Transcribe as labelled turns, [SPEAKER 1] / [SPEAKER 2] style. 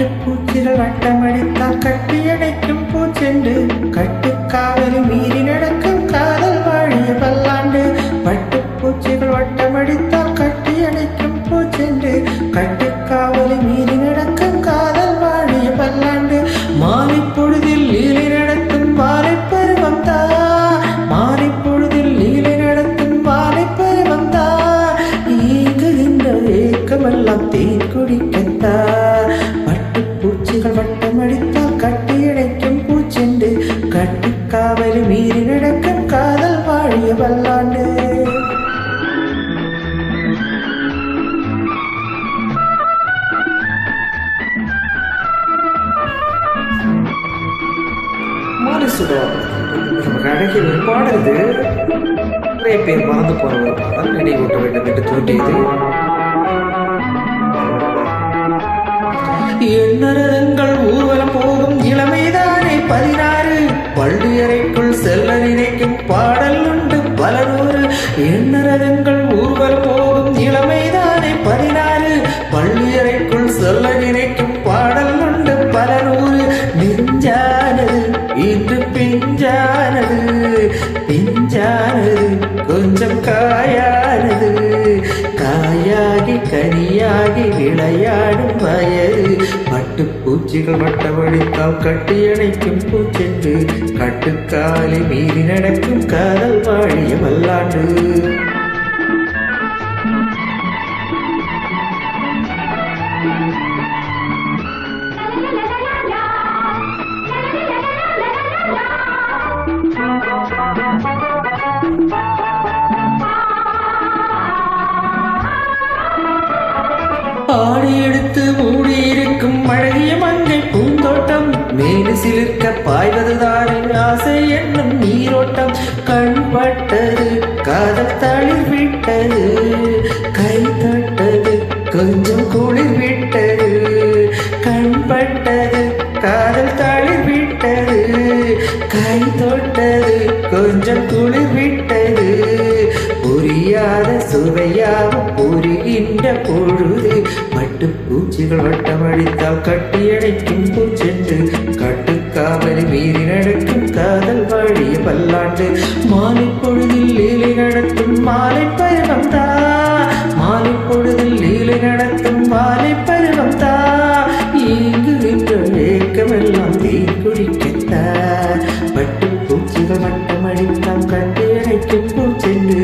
[SPEAKER 1] பட்டுப்பூச்சிகள் வட்டமடித்தால் கட்டியடைக்கும் பூச்செண்டு கட்டுக்காவலி கட்டுக்காவலி மீறி நடக்கும் காதல் வாழிய பல்லாண்டு மாலிசுடம் அழகிய ஒரு பாடல் இது நிறைய பேர் மறந்து போன ஒரு பாடல் நினைவூட்ட வேண்டும் என்று தோன்றியது. என்ன பள்ளியறைக்குள் செல்ல நினைக்கும் பாடல் உண்டு பல எண்ணரகங்கள் ஊர்வல் போகும் இளமைதானே பதினாறு. பள்ளியறைக்குள் செல்ல நினைக்கும் பாடல் உண்டு பல நெஞ்சானது இன்று பிஞ்சானது. பிஞ்சானது கொஞ்சம் காயானது. காயாகி கனியாகி விளையாடும் வயது. பட்டு பூச்சிகள் வட்டமடித்தால் கட்டி அணைக்கும் பூச்செண்டு கட்டுக்காலி மீறி நடக்கும் காதல் வாழிய வல்லாண்டு. பாய்வதுதான் ஆசை என்னும் நீரோட்டம் கண் பட்டது காதல் தளிர் விட்டது கை தட்டது கொஞ்சம் குளிர் விட்டது கண் பட்டது காதல் தளிர் விட்டது கை தொட்டது கொஞ்சம் குளிர் விட்டது புரியாத சுவையாவும் புரிகின்ற பொழுது பட்டு பூச்சிகள் வட்டமடித்தால் கட்டியடைக்கும் பூச்சென்று கட்டு காவலி மீறி நடக்கும் காதல் வழிய பல்லாண்டு. மாலை பொழுதில் லீலை நடத்தும் மாலை பருவம் தா. மாலை பொழுதில் லீலை நடத்தும் மாலை பருவம் தா. இயங்குகின்ற வேக்கமெல்லாம் தீ குடிக்கத்தா பட்டு பூச்சிகள் மட்டம் அடித்தம் கண்டு அழைக்கும் பூச்சென்று